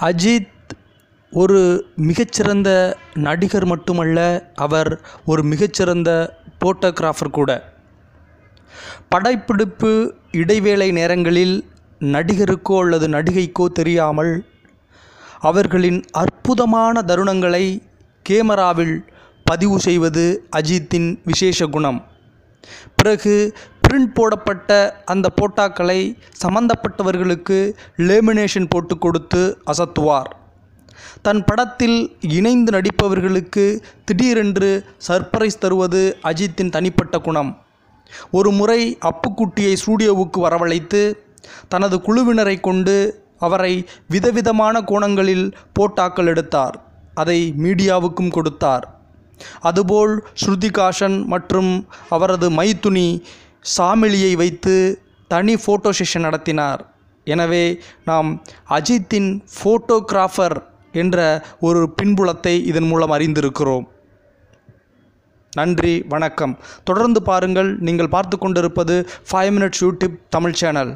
அஜித் ஒரு மிகச்சிறந்த நடிகர் மட்டுமல்ல அவர் ஒரு மிகச்சிறந்த போட்டோகிராஃபர் கூட. படப்பிடிப்பு இடைவேளை நேரங்களில் நடிகருக்கோ அல்லது நடிகைக்கோ தெரியாமல் அவர்களின் அற்புதமான தருணங்களை கேமராவில் பதிவு செய்வது அஜித்தின் விசேஷ குணம். பிறகு பிரிண்ட் போடப்பட்ட அந்த போட்டாக்களை சம்பந்தப்பட்டவர்களுக்கு லேமினேஷன் போட்டு கொடுத்து அசத்துவார். தன் படத்தில் இணைந்து நடிப்பவர்களுக்கு திடீரென்று சர்ப்ரைஸ் தருவது அஜித்தின் தனிப்பட்ட குணம். ஒரு முறை அப்புக்குட்டியை ஸ்டூடியோவுக்கு வரவழைத்து தனது குழுவினரை கொண்டு அவரை விதவிதமான கோணங்களில் போட்டாக்கள் எடுத்தார். அதை மீடியாவுக்கும் கொடுத்தார். அதுபோல் ஸ்ருதிகாஷன் மற்றும் அவரது மைத்துனி சாமிலியை வைத்து தனி ஃபோட்டோ செஷன் நடத்தினார். எனவே நாம் அஜித்தின் ஃபோட்டோகிராஃபர் என்ற ஒரு பின்புலத்தை இதன் மூலம் அறிந்திருக்கிறோம். நன்றி வணக்கம். தொடர்ந்து பாருங்கள் நீங்கள் பார்த்து கொண்டிருப்பது five minutes YouTube Tamil channel